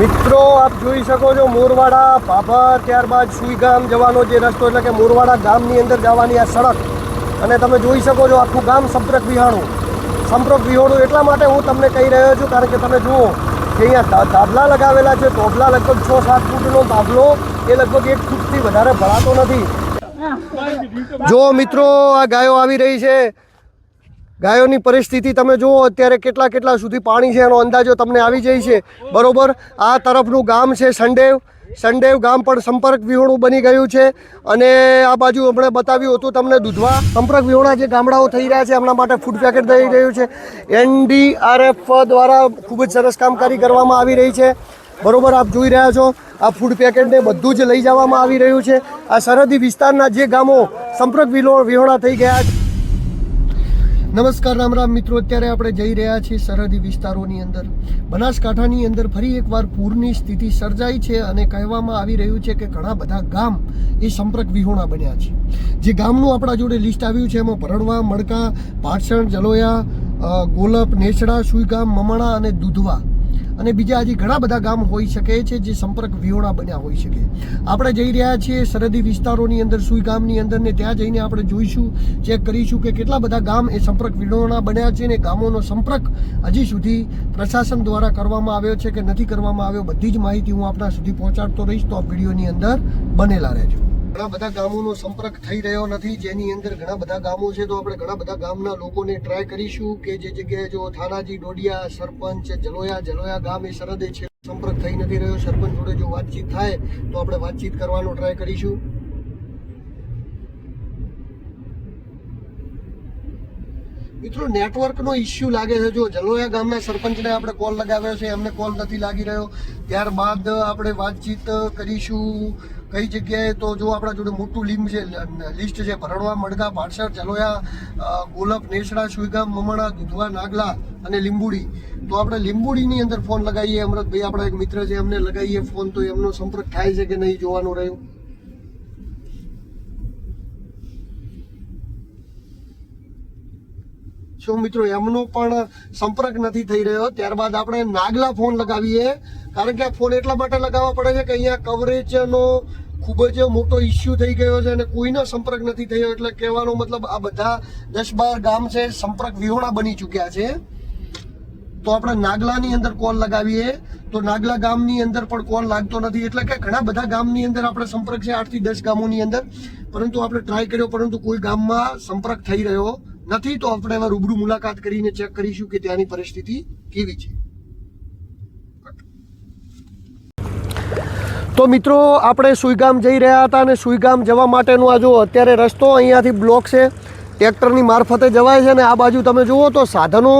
મિત્રો આપ જોઈ શકો છો મોરવાડા ભાભર ત્યારબાદ સુઈગામ જવાનો જે રસ્તો એટલે કે મોરવાડા ગામની અંદર જવાની આ સડક. અને તમે જોઈ શકો છો આખું ગામ સંપર્ક વિહાણું. સંપર્ક વિહોણું એટલા માટે હું તમને કહી રહ્યો છું કારણ કે તમે જુઓ કે અહીંયા ધાબલા લગાવેલા છે તોબલા લગભગ છ સાત ફૂટનો ધાબલો એ લગભગ એક ફૂટથી વધારે ભરાતો નથી. જો મિત્રો આ ગાયો આવી રહી છે. ગાયોની પરિસ્થિતિ તમે જુઓ, અત્યારે કેટલા કેટલા સુધી પાણી છે એનો અંદાજો તમને આવી જાય છે. બરોબર? આ તરફનું ગામ છે સંડેવ. સંડેવ ગામ પણ સંપર્ક વિહોણું બની ગયું છે. અને આ બાજુ હમણાં બતાવ્યું હતું તમને દૂધવા. સંપર્ક વિહોણા જે ગામડાઓ થઈ રહ્યા છે, એમના માટે ફૂડ પેકેટ થઈ રહ્યું છે. એનડીઆરએફ દ્વારા ખૂબ જ સરસ કામકારી કરવામાં આવી રહી છે. બરોબર? આપ જોઈ રહ્યા છો, આ ફૂડ પેકેટને બધું જ લઈ જવામાં આવી રહ્યું છે. આ સરહદી વિસ્તારના જે ગામો સંપર્ક વિહોણા થઈ ગયા છે. નમસ્કાર, રામ રામ મિત્રો. અત્યારે આપણે જઈ રહ્યા છીએ સરહદી વિસ્તારોની અંદર. બનાસકાંઠાની અંદર ફરી એકવાર પૂરની સ્થિતિ સર્જાઈ છે અને કહેવામાં આવી રહ્યું છે કે ઘણા બધા ગામ એ સંપર્ક વિહોણા બન્યા છે. જે ગામનું આપણા જોડે લિસ્ટ આવ્યું છે એમાં ભરડવા મડકા પાટસણ જલોયા ગોલપ, નેસડા, સુઈગામ, મમણા અને દૂધવા અને બીજા હજી ઘણા બધા ગામ હોઈ શકે છે જે સંપર્ક વિહોણા બન્યા હોઈ શકે. આપણે જઈ રહ્યા છીએ સરહદી વિસ્તારોની અંદર, સુઈ ગામની અંદર ને ત્યાં જઈને આપણે જોઈશું, ચેક કરીશું કે કેટલા બધા ગામ એ સંપર્ક વિહોણા બન્યા છે ને ગામોનો સંપર્ક હજી સુધી પ્રશાસન દ્વારા કરવામાં આવ્યો છે કે નથી કરવામાં આવ્યો, બધી જ માહિતી હું આપણા સુધી પહોંચાડતો રહીશ. તો આ વિડીયોની અંદર બનેલા રહેજો. ઘણા બધા ગામોનો સંપર્ક થઈ રહ્યો નથી, જેની અંદર ઘણા બધા ગામો છે. તો આપણે ઘણા બધા ગામના લોકોને ટ્રાય કરીશું કે જે જગ્યાએ જો થાનાજી, ડોડિયા, સરપંચ, જલોયા જલોયા ગામ એ સરહદે છે. સંપર્ક થઈ નથી રહ્યો. સરપંચ જોડે જો વાતચીત થાય, તો આપણે વાતચીત કરવાનો ટ્રાય કરીશું. મિત્રો નેટવર્કનો ઇસ્યુ લાગે છે. જો જલોયા ગામના સરપંચને આપણે કોલ લગાવ્યો છે, એમને કોલ નથી લાગી રહ્યો. ત્યારબાદ આપણે વાતચીત કરીશું. કઈ જગ્યાએ તો જો આપણા જોડે મોટું લીમ છે લિસ્ટ છે ભરડવા મડગા પાટસર ચલોયા ગોલપ, નેસડા, સુઈગામ, મમણા, દુધવા, નાગલા અને લીંબુડી. તો આપણે લીંબુડીની અંદર ફોન લગાવીએ, અમૃતભાઈ આપણા એક મિત્ર છે, એમને લગાવીએ ફોન, તો એમનો સંપર્ક થાય છે કે નહીં જોવાનું રહ્યું? શું મિત્રો, એમનો પણ સંપર્ક નથી થઈ રહ્યો. ત્યારબાદ આપણે નાગલા ફોન લગાવીએ. કારણ કે આ ફોન એટલા માટે લગાવવા પડે છે કે અહીંયા કવરેજનો ખૂબ જ મોટો ઇસ્યુ થઈ ગયો છે અને કોઈનો સંપર્ક નથી થયો. એટલે કહેવાનો મતલબ આ બધા દસ બાર ગામ છે, સંપર્ક વિહોણા બની ચૂક્યા છે. તો આપણે નાગલાની અંદર કોલ લગાવીએ. તો નાગલા ગામની અંદર પણ કોલ લાગતો નથી. એટલે કે ઘણા બધા ગામની અંદર આપણે સંપર્ક છે, આઠથી દસ ગામોની અંદર. પરંતુ આપણે ટ્રાય કર્યો, પરંતુ કોઈ ગામમાં સંપર્ક થઈ રહ્યો નથી તો આપણે એમાં રૂબરૂ મુલાકાત કરીને ચેક કરીશું કે ત્યાંની પરિસ્થિતિ કેવી છે. તો મિત્રો, આપણે સુઈગામ જઈ રહ્યા હતા અને સુઈગામ જવા માટેનો આ જો અત્યારે રસ્તો અહીંયાથી બ્લોક છે, ટ્રેક્ટરની મારફતે જવાય છે ને આ બાજુ તમે જુઓ તો સાધનો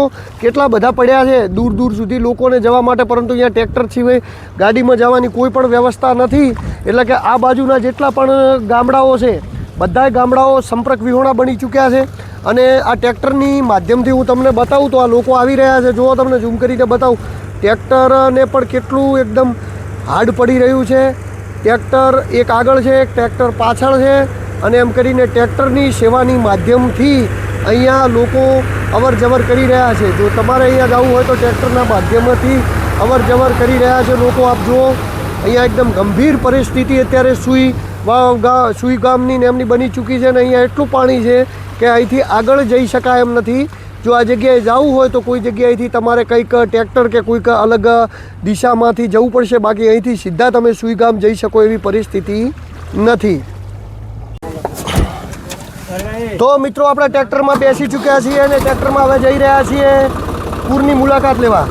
કેટલા બધા પડ્યા છે. દૂર દૂર સુધી લોકોને જવા માટે, પરંતુ અહીંયા ટ્રેક્ટર સિવાય ગાડીમાં જવાની કોઈ પણ વ્યવસ્થા નથી. એટલે કે આ બાજુના જેટલા પણ ગામડાઓ છે, બધાય ગામડાઓ સંપર્ક વિહોણા બની ચૂક્યા છે. અને આ ટ્રેક્ટરની માધ્યમથી હું તમને બતાવું તો આ લોકો આવી રહ્યા છે. જુઓ તમને ઝૂમ કરીને બતાવું. ટ્રેક્ટરને પણ કેટલું એકદમ હાર્ડ પડી રહ્યું છે. ટ્રેક્ટર એક આગળ છે એક ટ્રેક્ટર પાછળ છે અને એમ કરીને ટ્રેક્ટરની સેવાની માધ્યમથી અહીંયા લોકો અવર જવર કરી રહ્યા છે. જો તમારે અહીંયા જવું હોય તો ટ્રેક્ટરના માધ્યમથી અવર જવર કરી રહ્યા છે લોકો. આપ જુઓ, અહીંયા એકદમ ગંભીર પરિસ્થિતિ અત્યારે સુઈ સુઈ ગામની ને એમની બની ચૂકી છે ને અહીંયા એટલું પાણી છે કે અહીંથી આગળ જઈ શકાય એમ નથી. જો આ જગ્યાએ જવું હોય તો કોઈ જગ્યાએથી તમારે કંઈક ટ્રેક્ટર કે કોઈક અલગ દિશામાંથી જવું પડશે. બાકી અહીંથી સીધા તમે સુઈ ગામ જઈ શકો એવી પરિસ્થિતિ નથી. તો મિત્રો, આપણે ટ્રેક્ટરમાં બેસી ચૂક્યા છીએ અને ટ્રેક્ટરમાં હવે જઈ રહ્યા છીએ પૂરની મુલાકાત લેવા.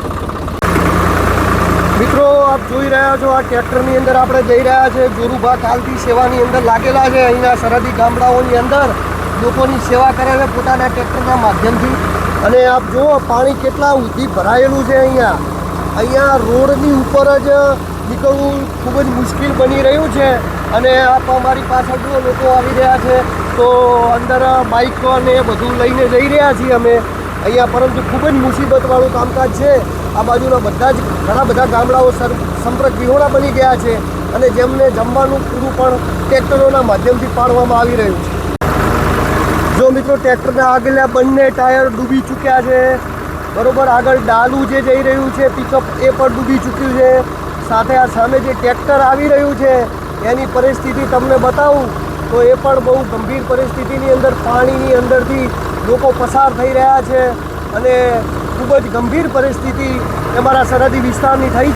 મિત્રો, આપ જોઈ રહ્યા છો આ ટ્રેક્ટરની અંદર આપણે જઈ રહ્યા છે. જોરુભા કાલથી સેવાની અંદર લાગેલા છે. અહીંના સરહદી ગામડાઓની અંદર લોકોની સેવા કરે છે પોતાના ટ્રેક્ટરના માધ્યમથી. અને આપ જુઓ, પાણી કેટલા ઊંધી ભરાયેલું છે અહીંયા. અહીંયા રોડની ઉપર જ નીકળવું ખૂબ જ મુશ્કેલ બની રહ્યું છે. અને આપ અમારી પાછળ જુઓ, લોકો આવી રહ્યા છે. તો અંદર બાઇક અને બધું લઈને જઈ રહ્યા છીએ અમે. અહીંયા પરંતુ ખૂબ જ મુસીબતવાળું કામકાજ છે. આ બાજુના બધા જ ઘણા બધા ગામડાઓ સંપર્ક વિહોણા બની ગયા છે. અને જેમને જમવાનું પૂરું પણ ટ્રેક્ટરોના માધ્યમથી પાડવામાં આવી રહ્યું છે. જો મિત્રો, ટ્રેક્ટરના આગલા બંને ટાયર ડૂબી ચૂક્યા છે. બરોબર, આગળ ડાલું જે જઈ રહ્યું છે પિકઅપ એ પણ ડૂબી ચૂક્યું છે. સાથે આ સામે જે ટ્રેક્ટર આવી રહ્યું છે, એની પરિસ્થિતિ તમને બતાવું તો એ પણ બહુ ગંભીર પરિસ્થિતિની અંદર, પાણીની અંદરથી લોકો પસાર થઈ રહ્યા છે અને ખૂબ જ ગંભીર પરિસ્થિતિ અમારા સરહદી વિસ્તારની થઈ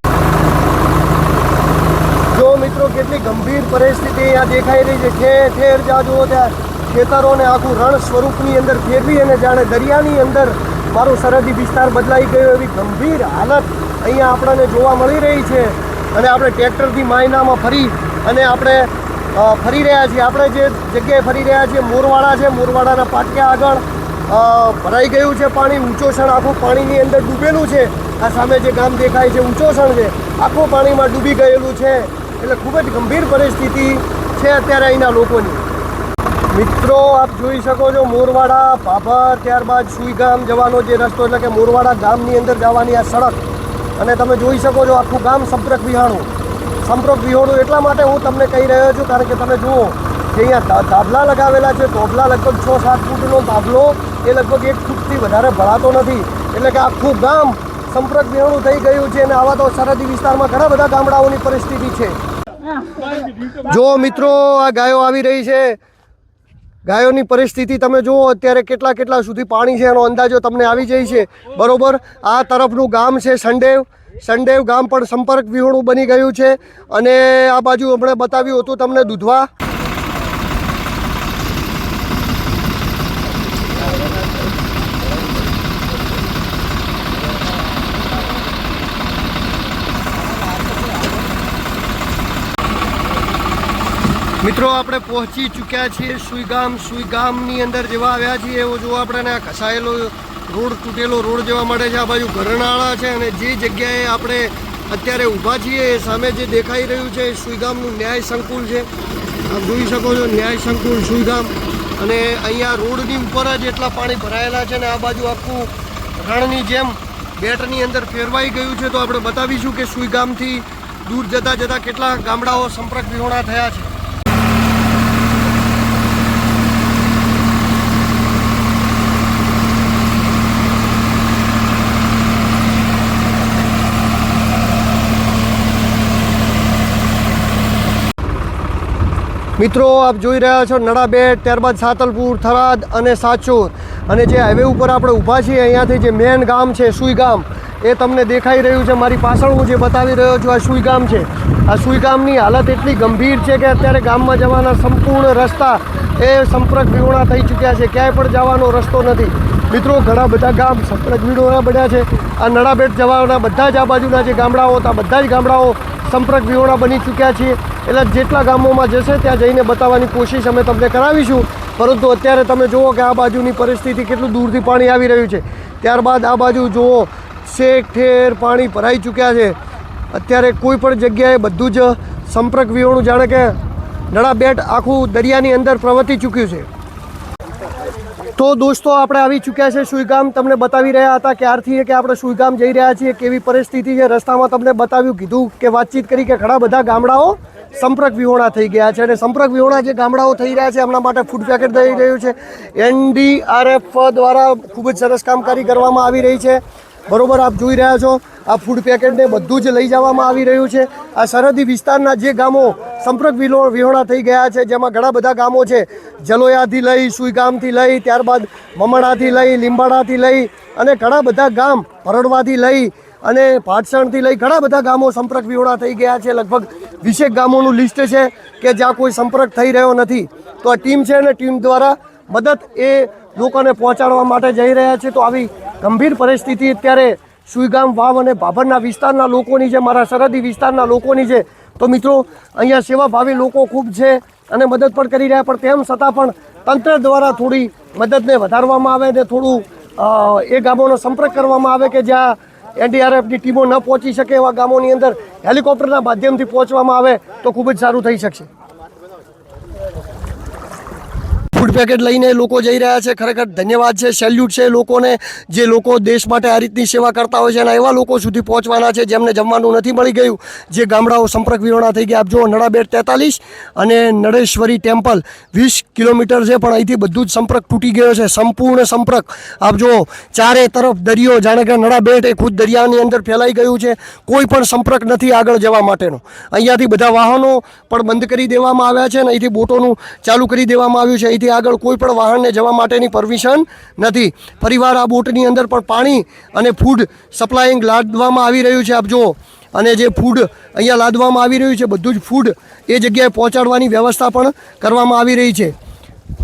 જો મિત્રો, કેટલી ગંભીર પરિસ્થિતિ અહીંયા દેખાઈ રહી છે. ઠેર ઠેર જ્યાં જુઓ ત્યાં. ખેતરોને આખું રણ સ્વરૂપની અંદર ફેરવી અને જાણે દરિયાની અંદર મારો સરહદી વિસ્તાર બદલાઈ ગયો એવી ગંભીર હાલત અહીંયા આપણને જોવા મળી રહી છે. અને આપણે ટ્રેક્ટરથી માયનામાં ફરી અને આપણે ફરી રહ્યા છીએ. આપણે જે જગ્યાએ ફરી રહ્યા છીએ, મોરવાડા છે. મોરવાડાના પાટિયા આગળ ભરાઈ ગયું છે પાણી. ઊંચોસણ આખું પાણીની અંદર ડૂબેલું છે. આ સામે જે ગામ દેખાય છે, ઊંચોસણ છે, આખું પાણીમાં ડૂબી ગયેલું છે. એટલે ખૂબ જ ગંભીર પરિસ્થિતિ છે અત્યારે અહીંના લોકોની. મિત્રો આપ જોઈ શકો છો મોરવાડા ભાભર ત્યારબાદ સુઈગામ જવાનો જે રસ્તો એટલે કે મોરવાડા ગામની અંદર જવાની આ સડક. અને તમે જોઈ શકો છો આખું ગામ સંપર્ક વિહાણું. સંપર્ક વિહોણું એટલા માટે હું તમને કહી રહ્યો છું કારણ કે તમે જુઓ કે અહીંયા ધાબલા લગાવેલા છે ધોબલા લગભગ છ સાત ફૂટનો ધાબલો એ લગભગ એક ફૂટથી વધારે ભરાતો નથી. એટલે કે આખું ગામ સંપર્ક વિહોણું થઈ ગયું છે અને આવા તો સરહદી વિસ્તારમાં ઘણા બધા ગામડાઓની પરિસ્થિતિ છે. જો મિત્રો આ ગાયો આવી રહી છે. ગાયોની પરિસ્થિતિ તમે જુઓ, અત્યારે કેટલા કેટલા સુધી પાણી છે, એનો અંદાજો તમને આવી જાય છે. બરોબર? આ તરફનું ગામ છે સંડેવ. સંડેવ ગામ પણ સંપર્ક વિહોણું બની ગયું છે. અને આ બાજુ હમણાં બતાવ્યું હતું તમને દૂધવા. મિત્રો, આપણે પહોંચી ચૂક્યા છીએ સુઈગામ. સુઈગામની અંદર જેવા આવ્યા છીએ, એવો જો આપણે ઘસાયેલો રોડ, તૂટેલો રોડ જેવા મળે છે. આ બાજુ ઘરનાળા છે અને જે જગ્યાએ આપણે અત્યારે ઊભા છીએ, એ સામે જે દેખાઈ રહ્યું છે, એ સુઈગામનું ન્યાય સંકુલ છે. આપ જોઈ શકો છો, ન્યાય સંકુલ સુઈગામ. અને અહીંયા રોડની ઉપર જ એટલા પાણી ભરાયેલા છે ને આ બાજુ આખું રણની જેમ બેટની અંદર ફેરવાઈ ગયું છે. તો આપણે બતાવીશું કે સુઈગામથી દૂર જતાં જતાં કેટલા ગામડાઓ સંપર્ક વિહોણા થયા છે. મિત્રો, આપ જોઈ રહ્યા છો નડાબેટ ત્યારબાદ સાતલપુર, થરાદ અને સાચોર. અને જે હાઈવે ઉપર આપણે ઊભા છીએ, અહીંયાથી જે મેન ગામ છે, સુઈ ગામ, એ તમને દેખાઈ રહ્યું છે. મારી પાછળ હું જે બતાવી રહ્યો છું, આ સુઈ ગામ છે. આ સુઈ ગામની હાલત એટલી ગંભીર છે કે અત્યારે ગામમાં જવાના સંપૂર્ણ રસ્તા એ સંપર્ક વિહોણા થઈ ચૂક્યા છે. ક્યાંય પણ જવાનો રસ્તો નથી. મિત્રો, ઘણા બધા ગામ સંપર્ક વિહોણા બન્યા છે. આ નડાબેટ જવાના બધા જ આ બાજુના જે ગામડાઓ હતા, બધા જ ગામડાઓ સંપર્ક વિહોણા બની ચૂક્યા છીએ. એટલે જેટલા ગામોમાં જશે ત્યાં જઈને બતાવવાની કોશિશ અમે તમને કરાવીશું. પરંતુ અત્યારે તમે જુઓ કે આ બાજુની પરિસ્થિતિ કેટલું દૂરથી પાણી આવી રહ્યું છે. ત્યારબાદ આ બાજુ જુઓ, શેક, ઠેર, પાણી ભરાઈ ચૂક્યા છે. અત્યારે કોઈ પણ જગ્યાએ બધું જ સંપર્ક વિહોણું જાણે કે નળાબેટ આખું દરિયાની અંદર પ્રવર્તી ચૂક્યું છે. તો દોસ્તો, આપણે આવી ચૂક્યા છે સુઈગામ. તમને બતાવી રહ્યા હતા ક્યારથી કે આપણે સુઈગામ જઈ રહ્યા છીએ, કેવી પરિસ્થિતિ છે, રસ્તામાં તમને બતાવ્યું, કીધું કે વાતચીત કરી કે ઘણા બધા ગામડાઓ સંપર્ક વિહોણા થઈ ગયા છે અને સંપર્ક વિહોણા જે ગામડાઓ થઈ રહ્યા છે, એમના માટે ફૂડ પેકેટ થઈ રહ્યું છે. એનડીઆરએફ દ્વારા ખૂબ જ સરસ કામકારી કરવામાં આવી રહી છે. બરોબર આપ જોઈ રહ્યા છો, આ ફૂડ પેકેટને બધું જ લઈ જવામાં આવી રહ્યું છે. આ સરહદી વિસ્તારના જે ગામો સંપર્ક વિલો, વિહોણા થઈ ગયા છે, જેમાં ઘણા બધા ગામો છે. જલોયાથી લઈ, સુઈગામથી લઈ, ત્યારબાદ મમણાથી લઈ, લીંબાડાથી લઈ અને ઘણા બધા ગામ ભરડવાથી લઈ અને પાટસણથી લઈ ઘણા બધા ગામો સંપર્ક વિહોણા થઈ ગયા છે. લગભગ વીસેક ગામોનું લિસ્ટ છે કે જ્યાં કોઈ સંપર્ક થઈ રહ્યો નથી. તો આ ટીમ છે અને ટીમ દ્વારા મદદ એ લોકોને પહોંચાડવા માટે જઈ રહ્યા છે. તો આવી ગંભીર પરિસ્થિતિ અત્યારે સુઈગામ, વાવ અને ભાભરના વિસ્તારના લોકોની છે મારા સરહદી વિસ્તારના લોકોની છે તો મિત્રો, અહીંયા સેવાભાવી લોકો ખૂબ છે અને મદદ પણ કરી રહ્યા, પણ તેમ છતાં પણ તંત્ર દ્વારા થોડી મદદને વધારવામાં આવે ને થોડું એ ગામોનો સંપર્ક કરવામાં આવે કે જ્યાં એનડીઆરએફની ટીમો ન પહોંચી શકે એવા ગામોની અંદર હેલિકોપ્ટરના માધ્યમથી પહોંચવામાં આવે, તો ખૂબ જ સારું થઈ શકશે. ફૂડ પેકેટ લઈને લોકો જઈ રહ્યા છે. ખરેખર ધન્યવાદ છે સેલ્યુટ છે લોકોને જે લોકો દેશ માટે આ રીતની સેવા કરતા હોય છે અને એવા લોકો સુધી પહોંચવાના છે જેમને જમવાનું નથી મળી ગયું. જે ગામડાઓ સંપર્ક વિહોણા થઈ ગયા. આપ જુઓ નડાબેટ તેતાલીસ અને નળેશ્વરી ટેમ્પલ વીસ કિલોમીટર છે, પણ અહીંથી બધું જ સંપર્ક તૂટી ગયો છે. સંપૂર્ણ સંપર્ક. આપ જુઓ ચારે તરફ દરિયો, જાણે કે નડાબેટ એ ખુદ દરિયાની અંદર ફેલાઈ ગયું છે. કોઈ પણ સંપર્ક નથી આગળ જવા માટેનો. અહીંયાથી બધા વાહનો પણ બંધ કરી દેવામાં આવ્યા છે અને અહીંથી બોટોનું ચાલુ કરી દેવામાં આવ્યું છે. અહીંથી આગળ કોઈ પણ વાહનને જવા માટેની પરમિશન નથી. ફરીવાર આ બોટની અંદર પણ પાણી અને ફૂડ સપ્લાયિંગ લાદવામાં આવી રહ્યું છે. આપ જુઓ. અને જે ફૂડ અહીંયા લાદવામાં આવી રહ્યું છે, બધું જ ફૂડ એ જગ્યાએ પહોંચાડવાની વ્યવસ્થા પણ કરવામાં આવી રહી છે.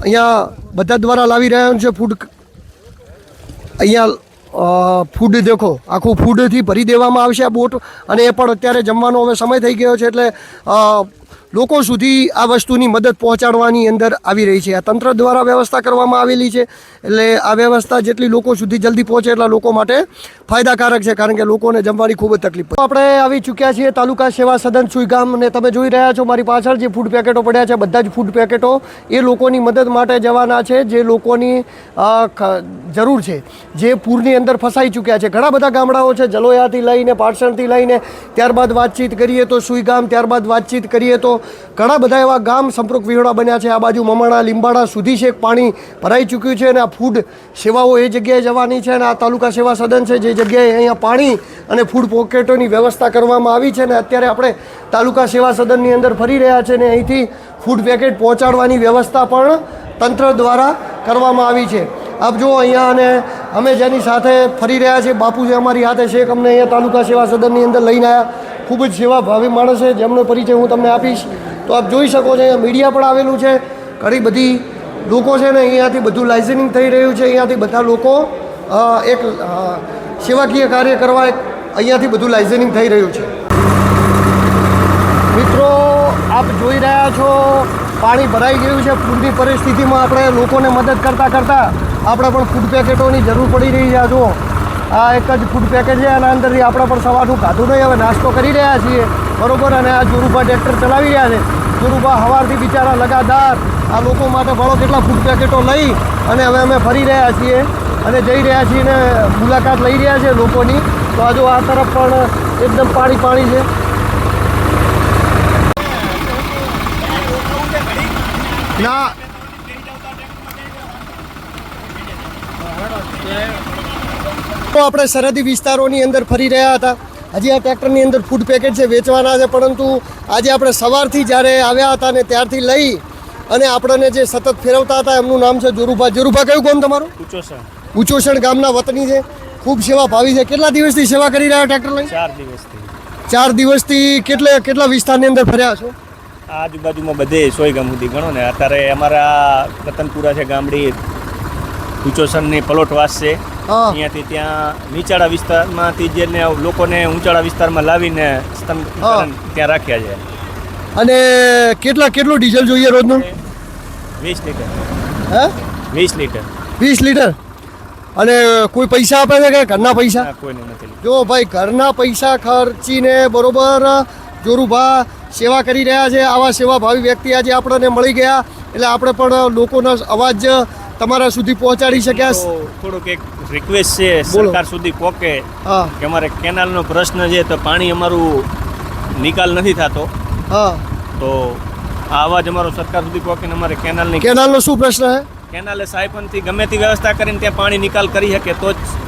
અહીંયા બધા દ્વારા લાવી રહ્યા છે ફૂડ અહીંયા ફૂડ દેખો. આખું ફૂડથી ભરી દેવામાં આવશે આ બોટ. અને એ પણ અત્યારે જમવાનો હવે સમય થઈ ગયો છે એટલે લોકો સુધી આ વસ્તુની મદદ પહોંચાડવાની અંદર આવી રહી છે. આ તંત્ર દ્વારા વ્યવસ્થા કરવામાં આવેલી છે. એટલે આ વ્યવસ્થા જેટલી લોકો સુધી જલ્દી પહોંચે એટલા લોકો માટે ફાયદાકારક છે, કારણ કે લોકોને જમવાની ખૂબ જ તકલીફ આપણે આવી ચૂક્યા છીએ તાલુકા સેવા સદન સુઈગામ અને તમે જોઈ રહ્યા છો મારી પાછળ જે ફૂડ પેકેટો પડ્યા છે, બધા જ ફૂડ પેકેટો એ લોકોની મદદ માટે જવાના છે, જે લોકોની જરૂર છે. જે પૂરની અંદર ફસાઈ ચૂક્યા છે. ઘણા બધા ગામડાઓ છે, જલોયાથી લઈને પાટસણથી લઈને, ત્યારબાદ વાતચીત કરીએ તો સુઈગામ ત્યારબાદ વાતચીત કરીએ તો ઘણા બધા એવા ગામ સંપર્ક વિહોણા બન્યા છે. આ બાજુ મમાણા લીંબાડા સુધી છેક પાણી ભરાઈ ચૂક્યું છે અને આ ફૂડ સેવાઓ એ જગ્યાએ જવાની છે અને આ તાલુકા સેવા સદન છે જે જગ્યાએ અહીંયા પાણી અને ફૂડ પોકેટોની વ્યવસ્થા કરવામાં આવી છે અને અત્યારે આપણે તાલુકા સેવા સદનની અંદર ફરી રહ્યા છે અને અહીંથી ફૂડ પેકેટ પહોંચાડવાની વ્યવસ્થા પણ તંત્ર દ્વારા કરવામાં આવી છે. આપ જો અહીંયા અને અમે જેની સાથે ફરી રહ્યા છીએ, બાપુ જે અમારી હાથે છે અમને અહીંયા તાલુકા સેવા સદનની અંદર લઈને આવ્યા ખૂબ જ સેવા ભાવી માણસ છે, જેમનો પરિચય હું તમને આપીશ. તો આપ જોઈ શકો છો, અહીંયા મીડિયા પણ આવેલું છે. ઘણી બધી લોકો છે ને અહીંયાથી બધું લાઇસનિંગ થઈ રહ્યું છે, અહીંયાથી બધા લોકો એક સેવાકીય કાર્ય કરવા એક અહીંયાથી બધું લાઇસનિંગ થઈ રહ્યું છે. મિત્રો, આપ જોઈ રહ્યા છો, પાણી ભરાઈ ગયું છે, પૂરની પરિસ્થિતિમાં આપણે લોકોને મદદ કરતાં કરતાં આપણે પણ ફૂડ પેકેટોની જરૂર પડી રહી છે જુઓ. આ એક જ ફૂડ પેકેટ છે, આના અંદરથી આપણે પણ સવારનું ખાધું નહીં, હવે નાસ્તો કરી રહ્યા છીએ. બરોબર, અને આ જોરુભા ટ્રેક્ટર ચલાવી રહ્યા છે. જોરુભા સવારથી બિચારા લગાતાર આ લોકો માટે ભણો કેટલા ફૂડ પેકેટો લઈ અને હવે અમે ફરી રહ્યા છીએ. અને જઈ રહ્યા છીએ ને મુલાકાત લઈ રહ્યા છે લોકોની. તો આજુ આ તરફ પણ એકદમ પાણી પાણી છે. ના તો આપણે સરહદી વિસ્તારોની અંદર ફરી રહ્યા હતા. હજી આ ટ્રેક્ટરની અંદર ફૂડ પેકેટ છે વેચવાના છે પરંતુ આજે આપણે સવારથી જ્યારે આવ્યા હતા ને ત્યારથી લઈ અને આપણને જે સતત ફેરવતા હતા એમનું નામ છે જોરુભા. જોરુભા કયું ગામ તમારું? ઉચોસણ. ઉચોસણ ગામના વતની છે. ખૂબ સેવા ભાવી છે. કેટલા દિવસથી સેવા કરી રહ્યા ટ્રેક્ટર લઈ ચાર દિવસથી. ચાર દિવસથી કેટલે કેટલા વિસ્તારની અંદર ફર્યા છો? આજુબાજુમાં બધે સોય ગામ સુધી ગણો ને. અત્યારે અમારા રતનપુરા છે ગામડી ઉચોસણની પલોટવાસ છે. અહીંયાથી ત્યાં નીચાળા વિસ્તારમાંથી જેને લોકોને ઊંચાળા વિસ્તારમાં લાવીને ત્યાં રાખ્યા છે. અને કેટલા કેટલું ડીઝલ જોઈએ રોજનું? વીસ લીટર. હે? વીસ લીટર. વીસ લીટર? અને કોઈ પૈસા આપે છે કે ઘરના પૈસા? કોઈને નથી જો ભાઈ ઘરના પૈસા ખર્ચીને બરોબર જોરુભા સેવા કરી રહ્યા છે. આવા સેવાભાવી વ્યક્તિ આજે આપણને મળી ગયા. એટલે આપણે પણ લોકોના અવાજ તમારા સુધી પહોંચાડી શક્યા થોડુંક એક રિક્વેસ્ટ છે સરકાર સુધી પહોંચે હા. કે અમારે કેનાલનો પ્રશ્ન છે તો પાણી અમારું નિકાલ નથી થતો. હા. તો આ અવાજ અમારો સરકાર સુધી પહોંચીને અમારે કેનાલની કેનાલનો શું પ્રશ્ન છે કેનાલે સાયપનથી ગમે તે વ્યવસ્થા કરીને ત્યાં પાણી નિકાલ કરી શકે તો જ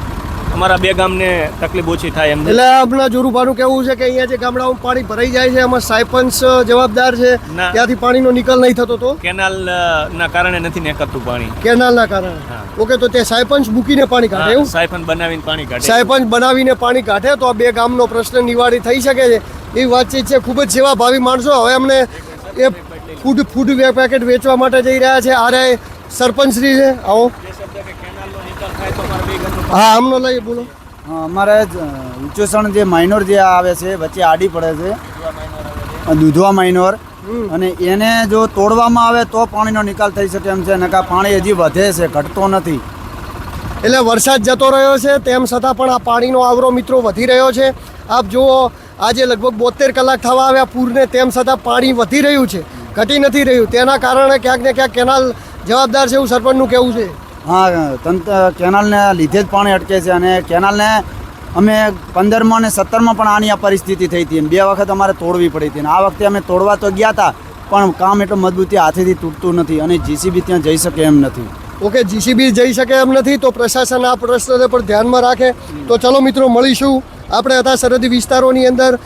અમારા બે ગામને તકલીફ ઓછી થાય એમ એટલે આપણા જોરુભાનું કેવું છે કે અહીંયા જે ગામડાઓમાં પાણી ભરાઈ જાય છે એમાં સાયપંચ જવાબદાર છે ત્યાંથી પાણીનો નિકાલ નહીં થતો તો? કેનાલ ના કારણે નથી નીકળતું પાણી. કેનાલના કારણે. ઓકે તો તે સાયપંચ મૂકીને પાણી કાઢે એવું? સાયફન બનાવીને પાણી કાઢે. સાયપંચ બનાવીને પાણી કાઢે તો આ બે ગામનો પ્રશ્ન નિવારી થઈ શકે છે. એવી વાતચીત છે ખૂબ જ સેવાભાવી માણસો. હવે અમને એ ફૂડ ફૂડ પેકેટ વેચવા માટે જઈ રહ્યા છે. આરે સરપંચશ્રી છે. આવો જે શબ્દ કે કેનાલનો નિકાલ થાય તો અમારા બે ગામનું હા આમનો લઈએ બોલો. અમારે જ, ઉચ્ચોષણ જે માઇનોર જે આવે છે વચ્ચે આડી પડે છે. દૂધવા માઇનોર અને એને જો તોડવામાં આવે તો પાણીનો નિકાલ થઈ શકે એમ છે નકા પાણી હજી વધે છે ઘટતો નથી. એટલે વરસાદ જતો રહ્યો છે તેમ છતાં પણ આ પાણીનો આવરો મિત્રો વધી રહ્યો છે. આપ જુઓ આજે લગભગ બોતેર કલાક થવા આવ્યા પૂરને તેમ છતાં પાણી વધી રહ્યું છે. ઘટી નથી રહ્યું. તેના કારણે ક્યાંક ને ક્યાંક કેનાલ જવાબદાર છે એવું સરપંચનું કેવું છે. હા, તંત્ર કેનાલને લીધે જ પાણી અટકે છે અને કેનાલને અમે પંદરમાં અને સત્તરમાં પણ આની આ પરિસ્થિતિ થઈ હતી બે વખત અમારે તોડવી પડી હતી અને આ વખતે અમે તોડવા તો ગયા હતા પણ કામ એટલું મજબૂતી હાથેથી તૂટતું નથી અને જીસીબી ત્યાં જઈ શકે એમ નથી. ઓકે જીસીબી જઈ શકે એમ નથી, તો પ્રશાસન આ પ્રશ્નને પણ ધ્યાનમાં રાખે. તો ચલો મિત્રો, મળીશું. આપણે હતા સરહદી વિસ્તારોની અંદર.